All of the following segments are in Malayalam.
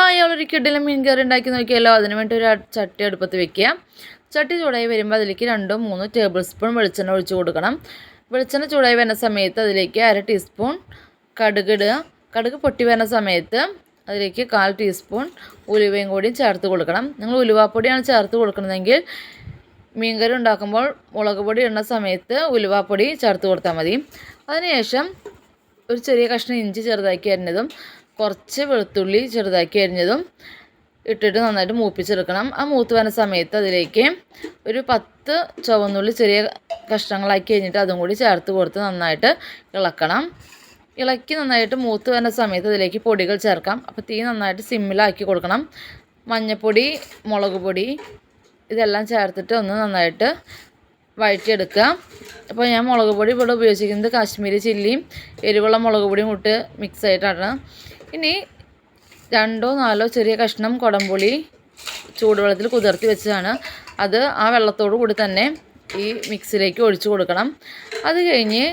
ഹായ് ഒരു മീൻ കറി ഉണ്ടാക്കി നോക്കിയല്ലോ. അതിന് വേണ്ടി ഒരു ചട്ടി അടുപ്പത്ത് വെക്കുക. ചട്ടി ചൂടായി വരുമ്പോൾ അതിലേക്ക് രണ്ടോ മൂന്നോ ടേബിൾ സ്പൂൺ വെളിച്ചെണ്ണ ഒഴിച്ചു കൊടുക്കണം. വെളിച്ചെണ്ണ ചൂടായി വരുന്ന സമയത്ത് അതിലേക്ക് അര ടീസ്പൂൺ കടുക് ഇടുക. കടുക് പൊട്ടി വരുന്ന സമയത്ത് അതിലേക്ക് കാൽ ടീസ്പൂൺ ഉലുവയും കൂടി ചേർത്ത് കൊടുക്കണം. നിങ്ങൾ ഉലുവാപ്പൊടിയാണ് ചേർത്ത് കൊടുക്കുന്നതെങ്കിൽ മീൻകറി ഉണ്ടാക്കുമ്പോൾ മുളക് പൊടി ഇടുന്ന സമയത്ത് ഉലുവാപ്പൊടി ചേർത്ത് കൊടുത്താൽ മതി. അതിനുശേഷം ഒരു ചെറിയ കഷ്ണം ഇഞ്ചി ചെറുതാക്കി അരിഞ്ഞതും കുറച്ച് വെളുത്തുള്ളി ചെറുതാക്കി അരിഞ്ഞതും ഇട്ടിട്ട് നന്നായിട്ട് മൂപ്പിച്ചെടുക്കണം. ആ മൂത്ത് വരുന്ന സമയത്ത് അതിലേക്ക് ഒരു പത്ത് ചുവന്നുള്ളി ചെറിയ കഷ്ണങ്ങളാക്കി കഴിഞ്ഞിട്ട് അതും കൂടി ചേർത്ത് കൊടുത്ത് നന്നായിട്ട് ഇളക്കണം. ഇളക്കി നന്നായിട്ട് മൂത്ത് വരുന്ന സമയത്ത് അതിലേക്ക് പൊടികൾ ചേർക്കാം. അപ്പോൾ തീ നന്നായിട്ട് സിമ്മിലാക്കി കൊടുക്കണം. മഞ്ഞൾപ്പൊടി മുളക് പൊടി ഇതെല്ലാം ചേർത്തിട്ട് ഒന്ന് നന്നായിട്ട് വഴറ്റിയെടുക്കുക. അപ്പോൾ ഞാൻ മുളക് പൊടി ഇവിടെ ഉപയോഗിച്ചിരിക്കുന്നത് കാശ്മീരി ചില്ലിയും എരിവുള്ള മുളക് പൊടിയും ഇട്ട് മിക്സ് ആയിട്ടാണ്. ഇനി രണ്ടോ നാലോ ചെറിയ കഷ്ണം കുടംപുളി ചൂടുവെള്ളത്തിൽ കുതിർത്തി വെച്ചതാണ്. അത് ആ വെള്ളത്തോടു കൂടി തന്നെ ഈ മിക്സിലേക്ക് ഒഴിച്ചു കൊടുക്കണം. അത് കഴിഞ്ഞ്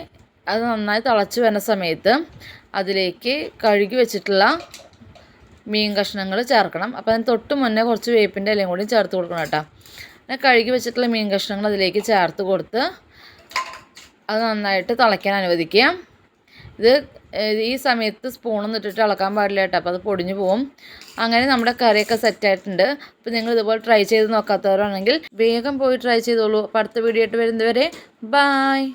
അത് നന്നായി തിളച്ച് വരുന്ന സമയത്ത് അതിലേക്ക് കഴുകി വെച്ചിട്ടുള്ള മീൻ കഷ്ണങ്ങൾ ചേർക്കണം. അപ്പോൾ അതിന് തൊട്ട് മുന്നേ കുറച്ച് വേപ്പിന്റെ ഇലയും കൂടി ചേർത്ത് കൊടുക്കണം കേട്ടോ. പിന്നെ കഴുകി വെച്ചിട്ടുള്ള മീൻ കഷ്ണങ്ങൾ അതിലേക്ക് ചേർത്ത് കൊടുത്ത് അത് നന്നായിട്ട് തിളയ്ക്കാൻ അനുവദിക്കുക. ഇത് ഈ സമയത്ത് സ്പൂണൊന്നും ഇട്ടിട്ട് ഇളക്കാൻ പാടില്ല കേട്ടോ. അപ്പോൾ അത് പൊടിഞ്ഞു പോവും. അങ്ങനെ നമ്മുടെ കറിയൊക്കെ സെറ്റായിട്ടുണ്ട് അപ്പോൾ നിങ്ങൾ ഇതുപോലെ ട്രൈ ചെയ്ത് നോക്കാത്തവരാണെങ്കിൽ വേഗം പോയി ട്രൈ ചെയ്തോളൂ. അപ്പോൾ അടുത്ത വീഡിയോ ആയിട്ട് വരുന്നവരെ ബായ്